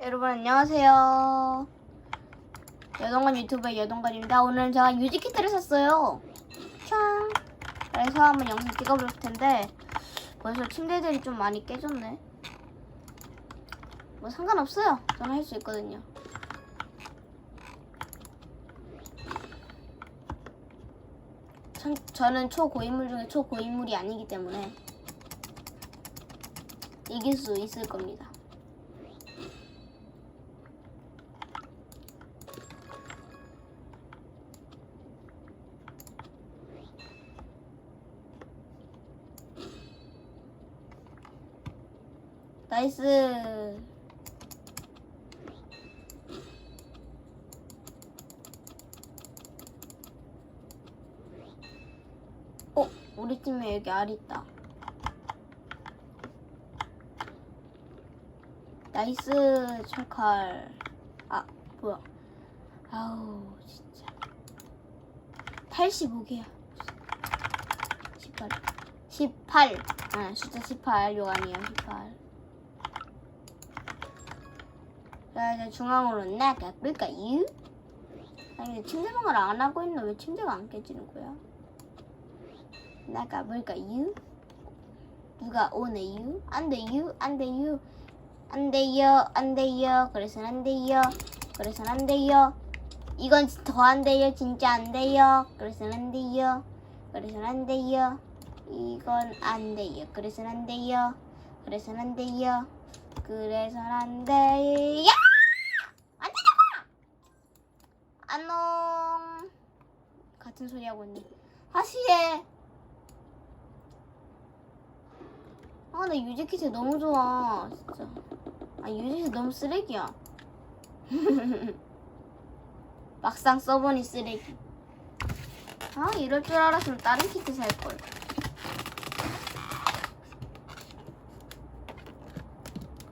여러분 안녕하세요. 여동관 유튜브의 여동관입니다. 오늘 제가 유지 키트를 샀어요. 짠. 그래서 한번 영상 찍어볼 텐데 벌써 침대들이 좀 많이 깨졌네. 뭐 상관없어요. 저는 할 수 있거든요. 전, 저는 초고인물 중에 초고인물이 아니기 때문에 이길 수 있을 겁니다. 나이스. 어, 우리 팀에 여기 알 있다. 나이스 철칼. 아, 뭐야. 아우, 진짜. 85개야. 18. 18. 아, 숫자 18. 요 아니에요, 18. 자, 이제 중앙으로 나가 볼까요? 아니, 근데 침대방을 안 하고 있나? 왜 침대가 안 깨지는 거야? 나가 볼까요? 누가 오네요? 안 돼요? 안 돼요? 안 돼요? 안 돼요? 그래서는 안 돼요? 그래서는 안 돼요? 이건 더 안 돼요? 진짜 안 돼요? 그래서는 안 돼요? 그래서는 안 돼요? 이건 안 돼요? 그래서는 안 돼요? 그래서는 안 돼요? 그래서는 안 돼요? 안 되냐고! 안녕. 같은 소리 하고 있네. 하시해. 아, 나 유지키트 너무 좋아. 진짜. 아, 유지키트 너무 쓰레기야. 막상 써보니 쓰레기. 아, 이럴 줄 알았으면 다른 키트 살걸.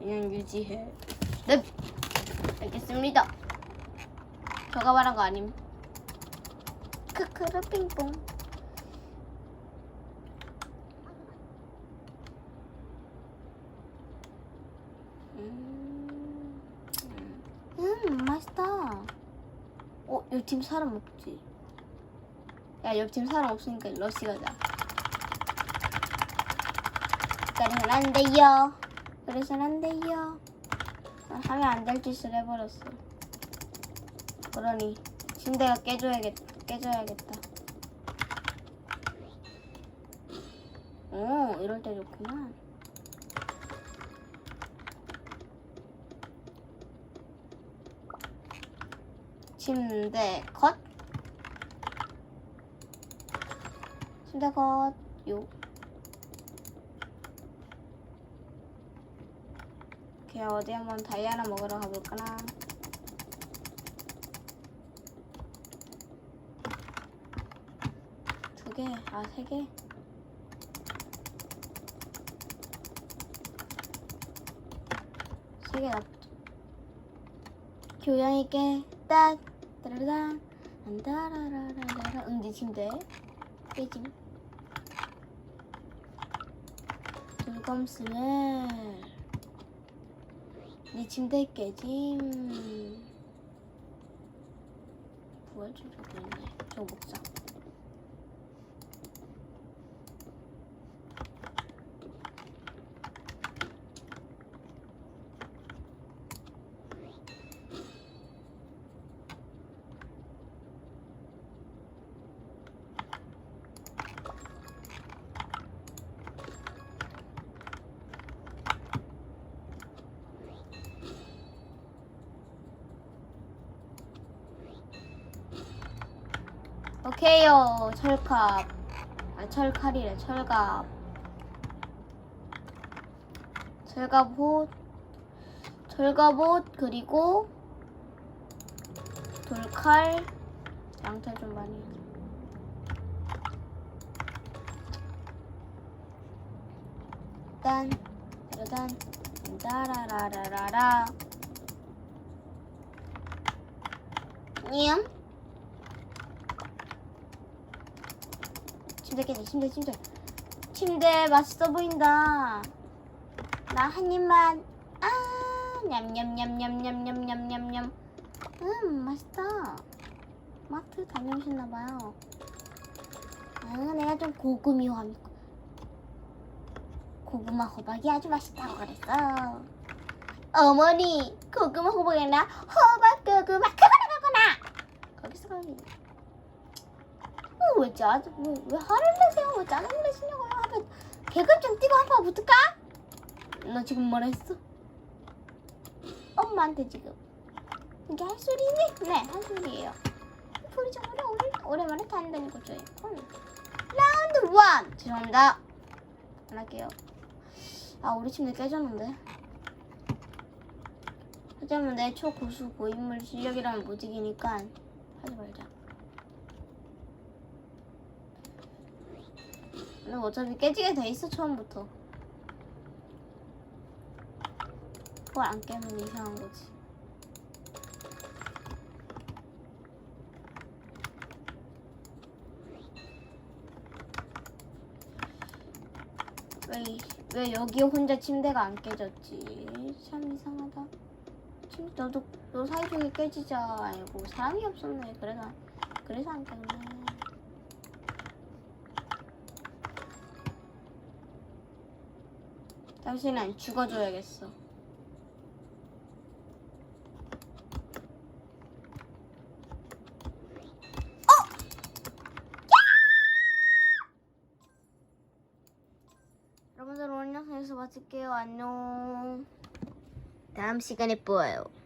그냥 유지해. 네. 알겠습니다. 저가 말한 거 아님. 크크르 핑퐁. 음, 음 맛있다. 어, 옆팀 사람 없지? 야, 옆팀 사람 없으니까 러시 가자. 그래서는 안 돼요. 그래서는 안 돼요. 난 하면 안 될 짓을 해버렸어. 그러니 침대가 깨줘야겠, 깨져야겠다. 오, 이럴 때 좋구만. 침대 컷. 침대 컷. 요. 걔 어디 한번 다이아나 먹으러 가볼까나. 개, 아, 세 개. 세 개 납. 교양 있게 따 따라란 안따라라라라 응지 침대 깨짐. dur검 스멜. 네 침대 깨짐. 부활줄 저기 있네. 저거 먹자. 오케이요. 철갑. 아, 철칼이래. 철갑. 철갑옷. 철갑옷 그리고 돌칼. 양털 좀 많이. 해. 딴 따라단 따라라라라라. 냠. 침대 깨지 침대 침대 침대 맛있어 보인다 나 한 입만 아 냠냠냠냠냠냠냠냠냠. 음 맛있다. 마트 다녀오셨나봐요. 아 내가 좀 고구미 화 고구마 호박이 아주 맛있다고 그랬어. 어머니 고구마 호박이 아니라 호박 고구마 그거나 그거나. 거기서 거기. 어, 왜 짜? 왜, 왜 화를 내세요? 왜 짜증 내시냐고요? 하면 개그 좀 뛰고 한판 붙을까? 너 지금 뭐라 했어? 엄마한테 지금 이게 할 소리니? 네, 할 소리예요. 소리 좀 오래 오래 오랜만에 탄다는 거죠. 음. 라운드 원. 죄송합니다. 안 할게요. 아 우리 침대 깨졌는데. 하지만 내 초고수 고인물 실력이라면 못 이기니까 하지 말자. 근데 어차피 깨지게 돼 있어 처음부터. 그걸 안 깨면 이상한 거지. 왜, 이- 왜 여기 혼자 침대가 안 깨졌지? 참 이상하다. 침, 너도 너 사이좋게 깨지자. 아이고 사람이 없었네. 그래서 그래서 안 깼네. 당신은 죽어줘야겠어. 여러분들 오늘 영상에서 마칠게요. 안녕. 다음 시간에 보아요.